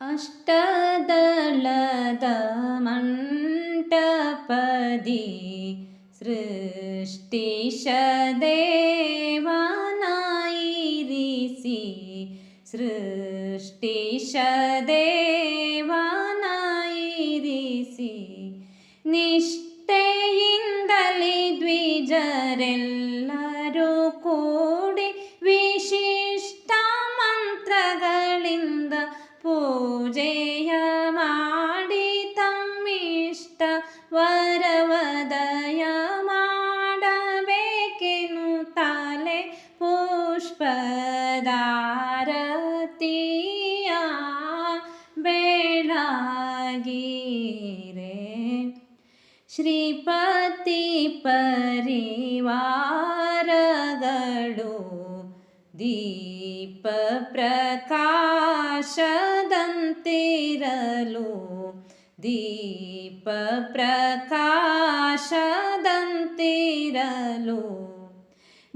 अष्टदलदमण्टपदि सृष्टिशदेवानायिरिसि सृष्टिशदेवानायिरिसि निष्ठेयिन्दलि द्विजरेल् लागी श्रीपति परिवारदळु दीप प्रकाशदन्तिरलु दीप प्रकाशदन्तिरलु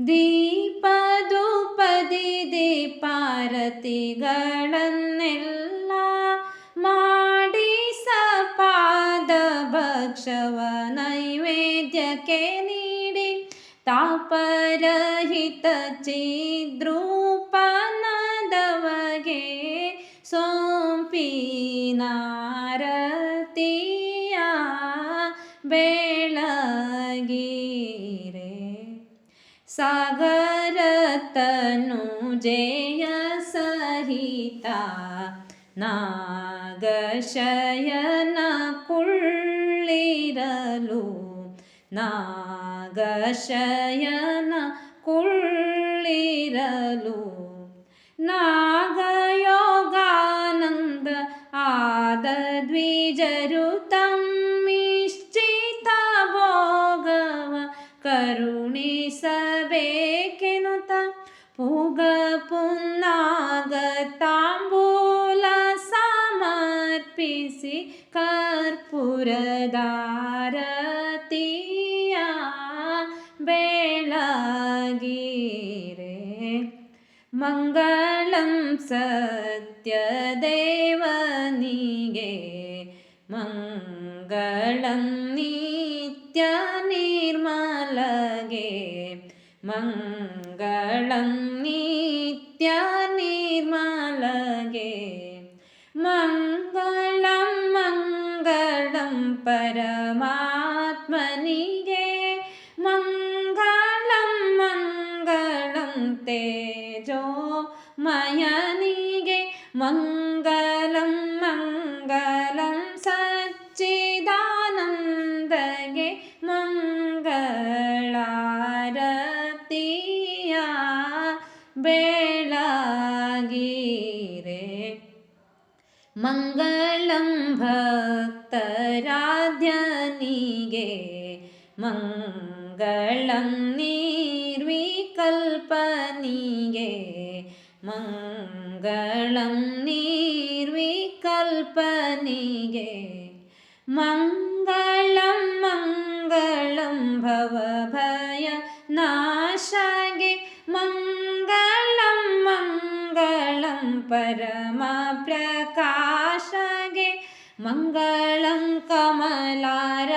दीपदुपदि दीपारतिगणन्नेल्ल ತಾಪರಹಿತ ಚಿದ್ರೂಪನದವಗೆ ಸೋಂಪಿನಾರತಿಯ ಬೆಳಗಿರೆ. ಸಾಗರತನು ಜಯ ಸಹಿತ ನಾಗಶಯನ ಕುಳ್ಳಿರಲು ನಾಗಶಯನ ಕುಳ್ಳಿರಲು ನಾಗಯೋಗಾನಂದ ಆದ ದ್ವಿಜರು ತಮ್ಮಿಶ್ಚಿತ ಭೋಗವ ಕರುಣಿಸಬೇಕೆನುತ ಪೂಗ ಪುನ್ನಾಗ ತಾಂಬೂಲ ಸಮರ್ಪಿಸಿ ಕರ್ಪುರದಾರತಿಯ ीरे मङ्गलं सत्यदेवनिगे मङ्गलं नित्यनिर्मलगे मङ्गलं नित्यनिर्मलगे मङ्गलं मङ्गलं परमात्मनिगे तेजो मयनिगे मङ्गलं मङ्गलं सच्चिदानन्दगे मङ्गलारतीय बेळगिरे मङ्गलं भक्तराध्यनिगे मङ्गलं नि निगे मङ्गलं निर्विकल्पनिगे। मङ्गलं मङ्गलं भवभय नाशगे। मङ्गलं मङ्गलं परमप्रकाशगे। मङ्गलं कमलार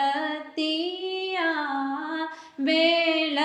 ಮಂಗಳಾರತಿಯ ಬೆಳಗಿರೆ